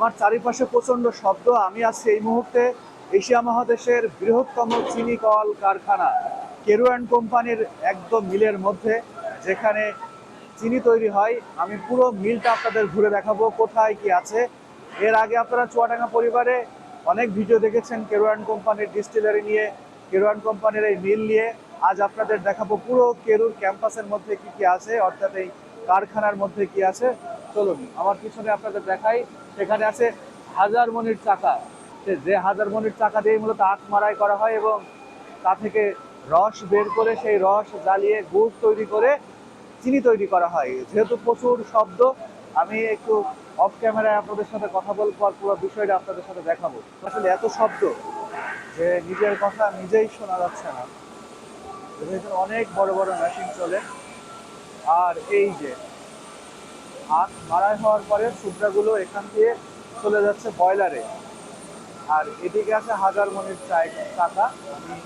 আমার চারিপাশে প্রচণ্ড শব্দ। আমি আছি এই মুহূর্তে এশিয়া মহাদেশের বৃহত্তম চিনি কল কারখানা, কেরু অ্যান্ড কোম্পানির একদম মিলের মধ্যে, যেখানে চিনি তৈরি হয়। আমি পুরো মিলটা আপনাদের ঘুরে দেখাবো, কোথায় কি আছে। এর আগে আপনারা চুয়াডাঙ্গা পরিবারে অনেক ভিডিও দেখেছেন কেরু অ্যান্ড কোম্পানির ডিস্টিলারি নিয়ে, কেরু অ্যান্ড কোম্পানির এই মিল নিয়ে। আজ আপনাদের দেখাবো পুরো কেরুর ক্যাম্পাসের মধ্যে কি কি আছে, অর্থাৎ এই কারখানার মধ্যে কি আছে। চলুন, আমার পিছনে আপনাদের দেখাই, সেখানে আছে হাজার মনির চাকা। সে যে হাজার মনির চাকা দিয়ে মূলত আখ মারাই করা হয় এবং তা থেকে রস বের করে সেই রস জ্বালিয়ে গুড় তৈরি করে চিনি তৈরি করা হয়। যেহেতু প্রচুর শব্দ, আমি একটু অফ ক্যামেরায় আপনাদের সাথে কথা বলব আর পুরো বিষয়টা আপনাদের সাথে দেখাবো। আসলে এত শব্দ যে নিজের কথা নিজেই শোনা যাচ্ছে না। অনেক বড় বড় মেশিন চলে। আর এই যে আখ মারাই হওয়ার পরে শুকনাগুলো এখান দিয়ে চলে যাচ্ছে বয়লারে আর এদিকে আছে হাজার মনের চাই টাকা আমি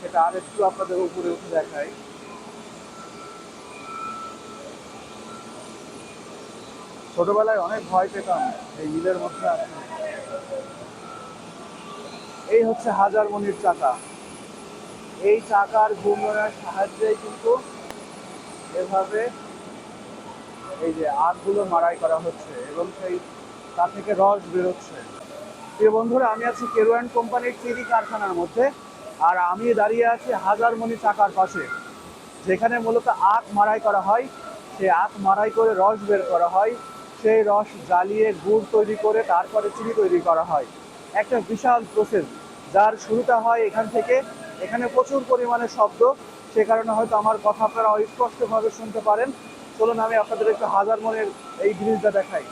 সেটা আর একটু আপনাদের উপরে উঠে দেখাই। ছোটবেলায় অনেক ভয় পেতাম এই মিলের মধ্যে। এই হচ্ছে হাজার মনির চাকা। এই চাকার ঘূর্ণনের সাহায্যে কিন্তু এভাবে এই যে আখগুলো মারাই করা হচ্ছে এবং সেই তা থেকে রস বেরোচ্ছে। প্রিয় বন্ধুরা, আমি আছি কেরু অ্যান্ড কোম্পানির চিনি কারখানার মধ্যে আর আমি দাঁড়িয়ে আছি হাজারমণি চাকার পাশে, যেখানে মূলত আখ মারাই করা হয়। সেই আখ মারাই করে রস বের করা হয়, সেই রস জ্বালিয়ে গুড় তৈরি করে তারপরে চিনি তৈরি করা হয়। একটা বিশাল প্রসেস যার শুরুটা হয় এখান থেকে। এখানে প্রচুর পরিমাণে শব্দ, সে কারণে হয়তো আমার কথা আপনারা অস্পষ্টভাবে শুনতে পারেন। চলুন, আমি আপনাদের একটু হাজার মনের এই জিনিসটা দেখাই।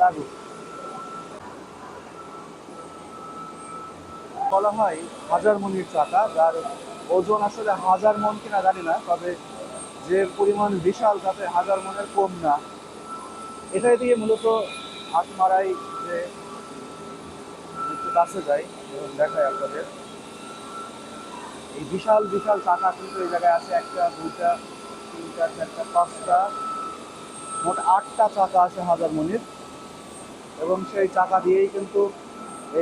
লাগুক বলা হয় হাজার মনির চাকা, যার ওজন আসলে হাজার মন কিনা জানি না, তবে যে পরিমাণ বিশাল তাতে হাজার মনের কম না। এটাই দিয়ে মূলত হাত মারাই যে কাছে যাই দেখাই আপনাদের। এই বিশাল বিশাল চাকা কিন্তু এই জায়গায় আছে, একটা, দুইটা তিনটা চারটা পাঁচটা, মোট আটটা চাকা আছে হাজার মনির। এবং সেই চাকা দিয়েই কিন্তু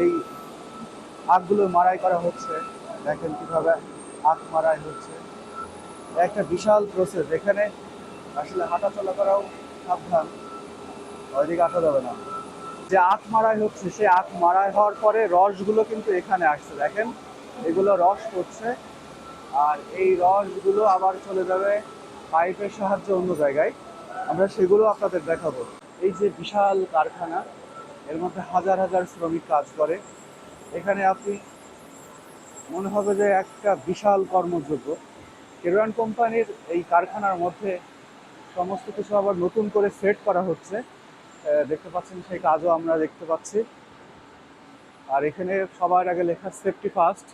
এই আখগুলো মারাই করা হচ্ছে। দেখেন কীভাবে আখ মারাই হচ্ছে। একটা বিশাল প্রসেস এখানে আসলে হাঁটা চলা করাও সাবধান। ওইদিকে আসা যাবে না। যে আখ মারাই হচ্ছে, সে আখ মারাই হওয়ার পরে রসগুলো কিন্তু এখানে আসছে। দেখেন, এগুলো রস পড়ছে। আর এই রসগুলো আবার চলে যাবে পাইপের সাহায্যে অন্য জায়গায়। আমরা সেগুলো আপনাদের দেখাবো। এই যে বিশাল কারখানা, এর মধ্যে হাজার হাজার শ্রমিক কাজ করে। এখানে আপনি, মনে হবে যে একটা বিশাল কর্মযোগ্য। কেরোয়ান কোম্পানির এই কারখানার মধ্যে সমস্ত কিছু আবার নতুন করে সেট করা হচ্ছে। দেখতে পাচ্ছেন সেই কাজও আমরা দেখতে পাচ্ছি। আর এখানে সবার আগে লেখা সেফটি ফার্স্ট